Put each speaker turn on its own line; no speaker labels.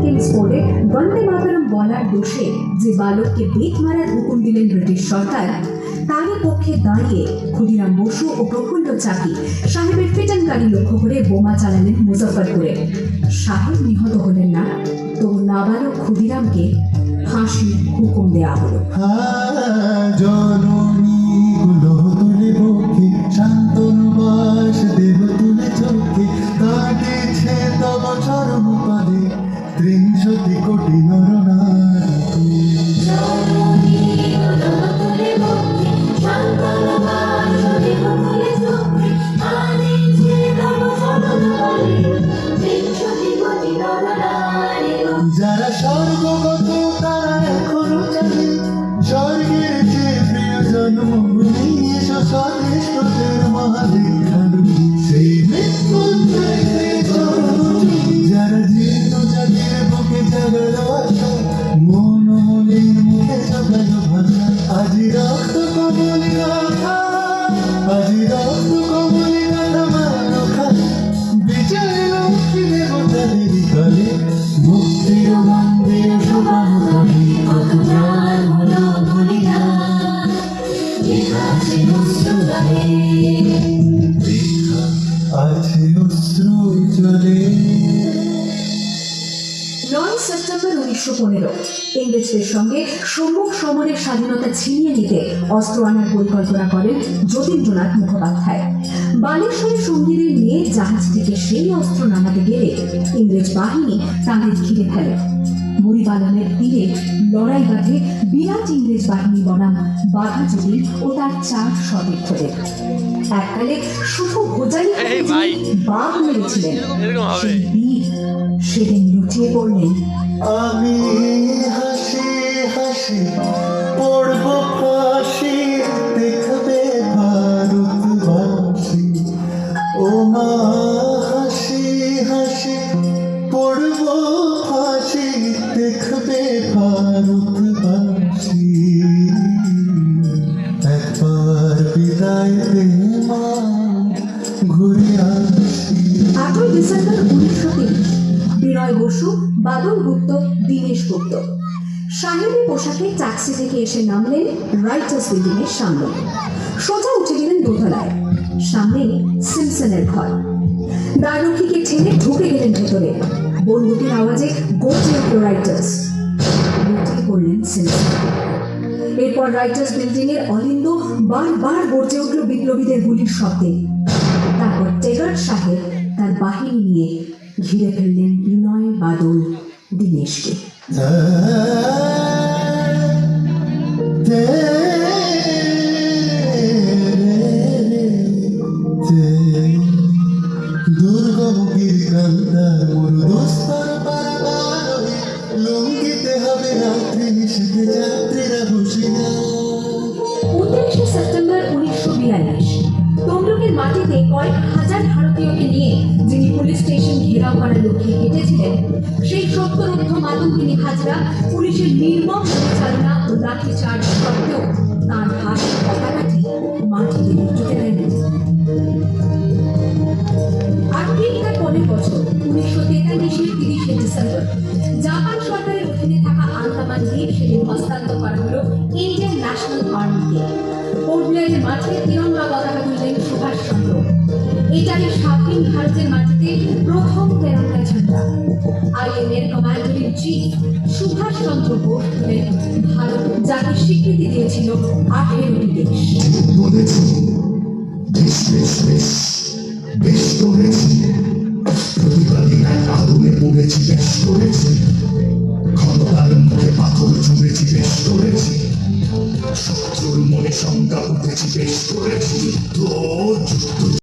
কিংসফোর্ডে বন্দে মাতরম বলার দোষে যে বালককে বেত মারার হুকুম দিলেন ব্রিটিশ সরকার, তারই পক্ষে দাঁড়িয়ে ক্ষুদিরাম বসু ও প্রফুল্ল চাকি সাহেবের ফিটানকারী লক্ষ্য করে বোমা চালালেন মুজফ্ফরপুরে। সাহেব নিহত হলেন না তবু নাবালক ক্ষুদিরামকে ফাঁসির হুকুম দেওয়া হলো।
যারা স্বর্গগত তারা এখনও জানে। স্বর্গের যে প্রিয় জন্মভূমি এসো স্বদেশ তোদের মহাদেখানু সেই মৃত্যুঞ্জয় যারা জীর্ণ জাতির বুকে জাগালো আশা মন মনের মুখে জাগালো ভাষা। আজি রক্ত কমলি আজি রক্ত
নয় সেপ্টেম্বর উনিশশো পনেরো। ইংরেজদের সঙ্গে সম্মুখ সমরের স্বাধীনতা ছিনিয়ে নিতে অস্ত্র আনার পরিকল্পনা করেন যতীন্দ্রনাথ মুখোপাধ্যায়। বালেশ্বরী সঙ্গীদের নিয়ে জাহাজ থেকে সেই অস্ত্র নামাতে গেলে ইংরেজ বাহিনী তাদের ঘিরে ফেলে। মুড়িবালানের তীরে লড়াই বাঁধে বিরাট ইংরেজ বাহিনী বনাম বাঘাযতীন ও তার চার সতীর্থদের। এককালে শুধু ভোজালি বাঘ মেরেছিলেন। সেই বীর সেদিন লুটিয়ে পড়লেন।
আমি হাসি হাসি পড়ব ফাঁসি
বাদল গুপ্ত, দীনেশ পোশাকে ট্যাক্সি থেকে এসে নামলেন রাইটার্স বিল্ডিং সামনে। সোজা উঠে গেলেন দোতলায়। সামনে সিমসনের ঘর। দ্বাররক্ষীকে ঠেলে ঢুকে গেলেন ভেতরে। বন্দুকের আওয়াজে গর্জে উঠল রাইটার্স মিটিং করলেন এরপর রাইটার্স বিল্ডিং এর অলিন্দ বারবার গর্জে উঠল বিপ্লবীদের গুলির শব্দে। তারপর টেগার সাহেব তার বাহিনী নিয়ে ঘিরে ফেললেন বিনয় বাদল দীনেশকে।
কান্দার মরুদস্তর পারাবার হয়ে লঙ্ঘিতে হবে রাত্রি নিষেধে যাত্রীরা বসে
সেপ্টেম্বর উনিশশো বিয়াল্লিশ। তমলুকের মাটিতে কয়েক হাজার ভারতীয়কে নিয়ে যিনি পুলিশ স্টেশন ঘেরাও করার লক্ষ্যে হেঁটেছিলেন, সেই সত্তরোর্ধ মাতঙ্গিনী হাজরা পুলিশের নির্মম পরিচালনা ও লাঠিচার্জ সত্ত্বেও তেতাল্লিশের তিরিশে জাপান সরকারের অধীনে থাকা আন্দামান দ্বীপ সেদিন হস্তান্তর করা হলো ইন্ডিয়ান ন্যাশনাল আর্মিকে। পোর্ট ব্লেয়ারের মাঠে তিরঙ্গা পতাকা সুভাষচন্দ্র এটাই স্বাধীন ভারতের মাটিতে প্রথম তেরঙ্গা ঝান্ডা। আইএনএর commander in chief Subhash Chandra Bose হলেন স্বীকৃতি দিয়েছিল আঠেরোটি দেশ।
বেশ Fez por